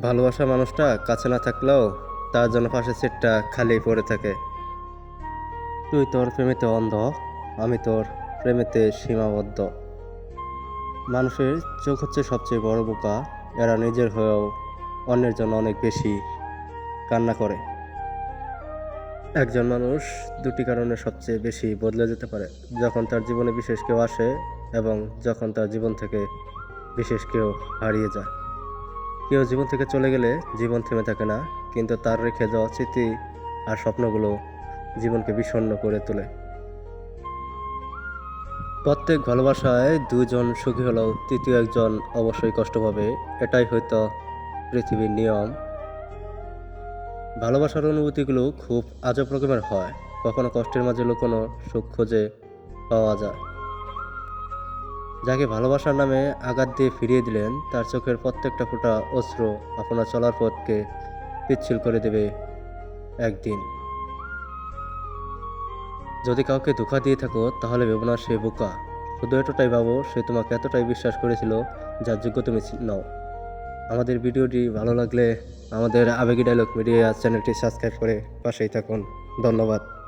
ভালোবাসা মানুষটা কাছে না থাকলেও তার জন্য পাশের সিটটা খালি পড়ে থাকে। তুই তোর প্রেমেতে অন্ধ, আমি তোর প্রেমেতে সীমাবদ্ধ। মানুষের চোখ হচ্ছে সবচেয়ে বড় বোকা, এরা নিজের হয়েও অন্যের জন্য অনেক বেশি কান্না করে। একজন মানুষ দুটি কারণে সবচেয়ে বেশি বদলে যেতে পারে। যখন তার জীবনে বিশেষ কেউ আসে এবং যখন তার জীবন থেকে বিশেষ কেউ হারিয়ে যায়। কেউ জীবন থেকে চলে গেলে জীবন থেমে থাকে না, কিন্তু তার রেখে যাওয়া স্মৃতি আর স্বপ্নগুলো জীবনকে বিষণ্ণ করে তোলে। প্রত্যেক ভালোবাসায় দুজন সুখী হলেও তৃতীয় একজন অবশ্যই কষ্ট পাবে, এটাই হয়তো পৃথিবীর নিয়ম। ভালোবাসার অনুভূতিগুলো খুব আজব রকমের হয়, কখনো কষ্টের মাঝে লুকোনো সুখ খুঁজে পাওয়া যায়। যাকে ভালোবাসার নামে আঘাত দিয়ে ফিরিয়ে দিলেন, তার চোখের প্রত্যেকটা ফোঁটা অস্ত্র আপনার চলার পথকে পিচ্ছিল করে দেবে একদিন। যদি কাউকে ধোকা দিয়ে থাকো, তাহলে ভেবো না সে বোকা। শুধু এতটাই ভাবো, সে তোমাকে এতটাই বিশ্বাস করেছিল, যার যোগ্য তুমি নাও। আমাদের ভিডিওটি ভালো লাগলে আমাদের আবেগী ডায়লগ মিডিয়া চ্যানেলটি সাবস্ক্রাইব করে পাশেই থাকুন। ধন্যবাদ।